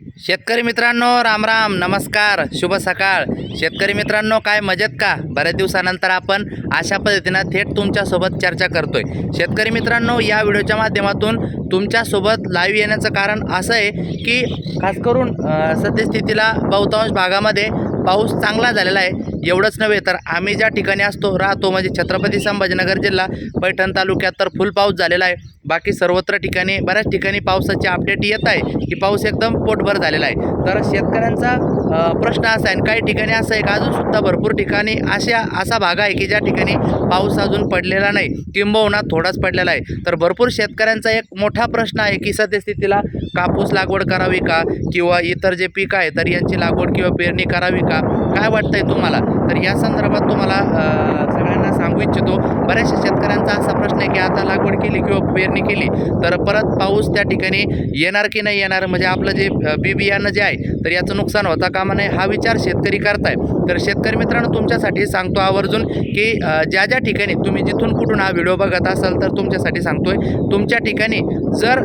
शेतकरी मित्रांनो राम राम नमस्कार शुभ सकाळ. शेतकरी मित्रांनो काय मजेत का? बऱ्याच दिवसानंतर आपण अशा पद्धतीनं थेट तुमच्यासोबत चर्चा करतोय. शेतकरी मित्रांनो या व्हिडिओच्या माध्यमातून तुमच्यासोबत लाईव्ह येण्याचं कारण असं आहे की खास करून सद्यस्थितीला बहुतांश भागामध्ये पाऊस चांगला झालेला आहे. एवढंच नव्हे तर आम्ही ज्या ठिकाणी असतो राहतो म्हणजे छत्रपती संभाजीनगर जिल्हा पैठण तालुक्यात तर फुल पाऊस झालेला आहे. बाकी सर्वत्र ठिकाणी बऱ्याच ठिकाणी पावसाचे अपडेट येत आहे की पाऊस एकदम पोटभर झालेला आहे. तर शेतकऱ्यांचा प्रश्न असा आहे आणि काही ठिकाणी असं आहे का अजूनसुद्धा भरपूर ठिकाणी अशा असा भाग आहे की ज्या ठिकाणी पाऊस अजून पडलेला नाही किंबहुना थोडाच पडलेला आहे. तर भरपूर शेतकऱ्यांचा एक मोठा प्रश्न आहे की सद्यस्थितीला कापूस लागवड करावी का किंवा इतर जे पीक आहे तर यांची लागवड किंवा पेरणी करावी का? काय वाटतंय तुम्हाला? तर या संदर्भात तुम्हाला सगळ्यांना सांगू इच्छितो बऱ्याचशा शेतकऱ्यांचा असा प्रश्न आहे की आता लागवड केली किंवा पेरणी केली तर परत पाऊस त्या ठिकाणी येणार की नाही येणार? म्हणजे आपलं जे बी बियाणं जे आहे तर याचं नुकसान होता कामा नये हा विचार शेतकरी करताय. तर शेतकरी मित्रांनो तुमच्यासाठी सांगतो आवर्जून की ज्या ज्या ठिकाणी तुम्ही जिथून कुठून हा व्हिडिओ बघत असाल तर तुमच्यासाठी सांगतोय तुमच्या ठिकाणी जर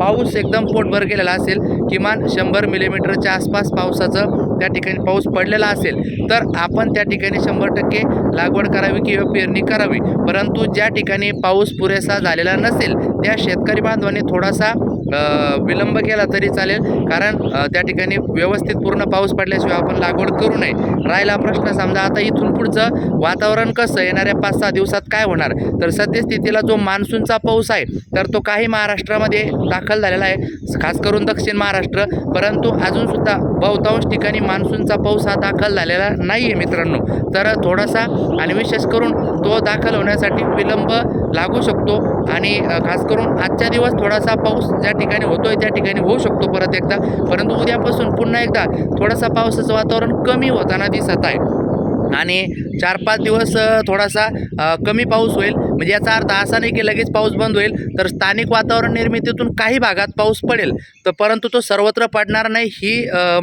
पाऊस एकदम पोटभर गेलेला असेल किमान शंभर मिलीमीटरच्या आसपास पावसाचं त्या ठिकाणी पाऊस पडलेला असेल तर आपण त्या ठिकाणी शंभर टक्के लागवड करावी किंवा पेरणी करावी. परंतु ज्या ठिकाणी पाऊस पुरेसा झालेला नसेल त्या शेतकरी बांधवांनी थोडासा विलंब केला तरी चालेल. कारण त्या ठिकाणी व्यवस्थित पूर्ण पाऊस पडल्याशिवाय आपण लागवड करू नये. राहिला प्रश्न समजा आता इथून पुढचं वातावरण कसं? येणाऱ्या पाच सहा दिवसात काय होणार? तर सद्यस्थितीला जो मान्सूनचा पाऊस आहे तर तो काही महाराष्ट्रामध्ये दाखल झालेला आहे. खास करून दक्षिण महाराष्ट्र. परंतु अजूनसुद्धा बहुतांश ठिकाणी मान्सूनचा पाऊस हा दाखल झालेला नाही आहे मित्रांनो. तर थोडासा आणि विशेष करून तो दाखल होण्यासाठी विलंब लागू शकतो आणि खास करून आजच्या दिवस थोडासा पाऊस ज्या ठिकाणी होतोय त्या ठिकाणी होऊ शकतो परत एकदा. परंतु उद्यापासून पुन्हा एकदा थोडासा पावसाचं वातावरण कमी होताना दिसत आहे. आणि चार पाच दिवस थोडासा कमी पाऊस होईल. म्हणजे याचा अर्थ असा नाही की लगेच पाऊस बंद होईल तर स्थानिक वातावरण निर्मितीतून काही भागात पाऊस पडेल. तर परंतु तो सर्वत्र पडणार नाही ही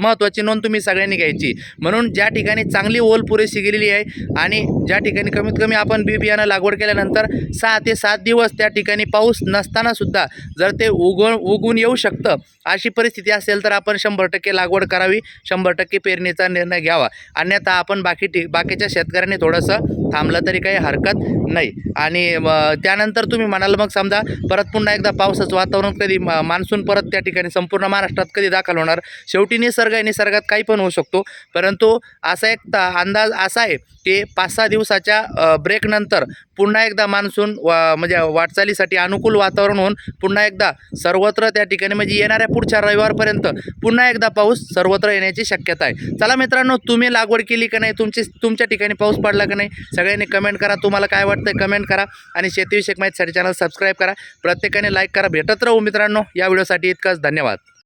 महत्त्वाची नोंद तुम्ही सगळ्यांनी घ्यायची. म्हणून ज्या ठिकाणी चांगली ओल पुरेशी गेलेली आहे आणि ज्या ठिकाणी कमीत कमी आपण बी बियाणं लागवड केल्यानंतर सहा ते सात दिवस त्या ठिकाणी पाऊस नसतानासुद्धा जर ते उगवून उगून येऊ शकतं अशी परिस्थिती असेल तर आपण शंभर टक्के लागवड करावी शंभर टक्के पेरणीचा निर्णय घ्यावा. अन्यथा आपण बाकी ठिक बाकीच्या शेतकऱ्यांनी थोडंसं थांबलं तरी काही हरकत नाही. आणि आणि त्यानंतर तुम्ही म्हणाल मग समजा परत पुन्हा एकदा पावसाचं वातावरण कधी मान्सून परत त्या ठिकाणी संपूर्ण महाराष्ट्रात कधी दाखल होणार? शेवटी निसर्ग आहे निसर्गात काही पण होऊ शकतो. परंतु असा एक अंदाज असा आहे की पाच सहा दिवसाच्या ब्रेकनंतर पुन्हा एकदा मान्सून वा म्हणजे वाटचालीसाठी अनुकूल वातावरण होऊन पुन्हा एकदा सर्वत्र त्या ठिकाणी म्हणजे येणाऱ्या पुढच्या रविवारपर्यंत पुन्हा एकदा पाऊस सर्वत्र येण्याची शक्यता आहे. चला मित्रांनो तुम्ही लागवड केली का नाही? तुमची तुमच्या ठिकाणी पाऊस पडला का नाही? सगळ्यांनी कमेंट करा. तुम्हाला काय वाटतं कमेंट करा आणि शेतीविषयक माहितीसाठी चॅनल सबस्क्राईब करा. प्रत्येकाने लाईक करा. भेटत राहू मित्रांनो. या व्हिडिओसाठी इतकंच. धन्यवाद.